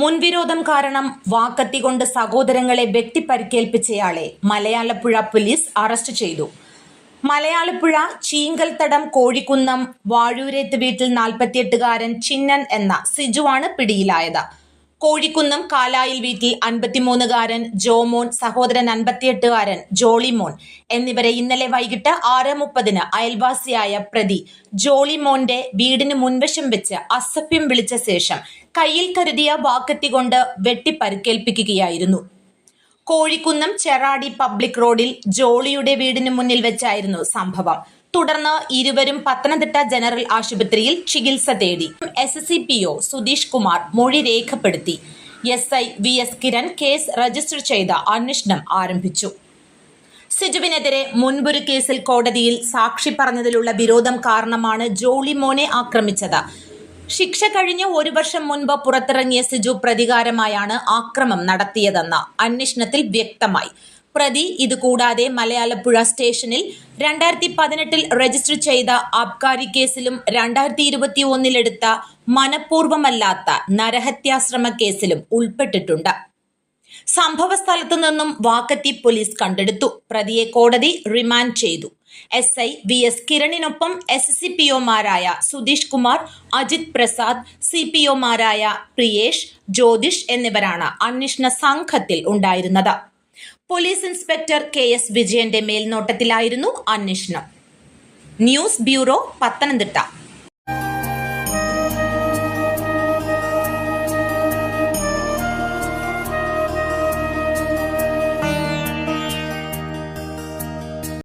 മുൻവിരോധം കാരണം വാക്കത്തി കൊണ്ട് സഹോദരങ്ങളെ വെട്ടിപ്പരിക്കേൽപ്പിച്ചയാളെ മലയാളപ്പുഴ പോലീസ് അറസ്റ്റ് ചെയ്തു. മലയാളപ്പുഴ ചീങ്കൽത്തടം കോഴിക്കുന്നം വാഴൂരേത്ത് വീട്ടിൽ നാൽപ്പത്തിയെട്ടുകാരൻ ചിന്നൻ എന്ന സിജുവാണ് പിടിയിലായത്. കോഴിക്കുന്നം കാലായിൽ വീട്ടിൽ അൻപത്തിമൂന്നുകാരൻ ജോമോൻ സഹോദരൻ അൻപത്തിയെട്ടുകാരൻ ജോളിമോൻ എന്നിവരെ ഇന്നലെ വൈകിട്ട് ആറ് മുപ്പതിന് അയൽവാസിയായ പ്രതി ജോളിമോന്റെ വീടിന് മുൻവശം വെച്ച് അസഭ്യം വിളിച്ച ശേഷം കയ്യിൽ കരുതിയ വാക്കത്തി കൊണ്ട് വെട്ടിപ്പരുക്കേൽപ്പിക്കുകയായിരുന്നു. കോഴിക്കുന്നം ചെറാടി പബ്ലിക് റോഡിൽ ജോളിയുടെ വീടിന് മുന്നിൽ വെച്ചായിരുന്നു സംഭവം. തുടർന്ന് ഇരുവരും പത്തനംതിട്ട ജനറൽ ആശുപത്രിയിൽ ചികിത്സ തേടി. S S C P O Sudheesh Kumar മൊഴി രേഖപ്പെടുത്തി. S I V S Kiran case register ചെയ്ത് അന്വേഷണം ആരംഭിച്ചു. സിജുവിനെതിരെ മുൻപൊരു കേസിൽ കോടതിയിൽ സാക്ഷി പറഞ്ഞതിലുള്ള വിരോധം കാരണമാണ് ജോളി മോനെ ആക്രമിച്ചത്. ശിക്ഷ കഴിഞ്ഞ് ഒരു വർഷം മുൻപ് പുറത്തിറങ്ങിയ സിജു പ്രതികാരമായാണ് ആക്രമം നടത്തിയതെന്ന് അന്വേഷണത്തിൽ വ്യക്തമായി. പ്രതി ഇതുകൂടാതെ മലയാളപ്പുഴ സ്റ്റേഷനിൽ രണ്ടായിരത്തി പതിനെട്ടിൽ രജിസ്റ്റർ ചെയ്ത ആബ്കാരി കേസിലും രണ്ടായിരത്തി ഇരുപത്തി ഒന്നിലെടുത്ത മനഃപൂർവമല്ലാത്ത നരഹത്യാശ്രമ കേസിലും ഉൾപ്പെട്ടിട്ടുണ്ട്. സംഭവ സ്ഥലത്തു നിന്നും വാക്കത്തി പോലീസ് കണ്ടെടുത്തു. പ്രതിയെ കോടതി റിമാൻഡ് ചെയ്തു. എസ് ഐ വി എസ് കിരണിനൊപ്പം എസ് സി പി ഒമാരായ സുധീഷ് കുമാർ അജിത് പ്രസാദ് സി പി ഒമാരായ പ്രിയേഷ് ജ്യോതിഷ് എന്നിവരാണ് അന്വേഷണ സംഘത്തിൽ ഉണ്ടായിരുന്നത്. പോലീസ് ഇൻസ്പെക്ടർ കെ എസ് വിജയന്റെ മേൽനോട്ടത്തിലായിരുന്നു അന്വേഷണം. News bureau Pathanamthitta.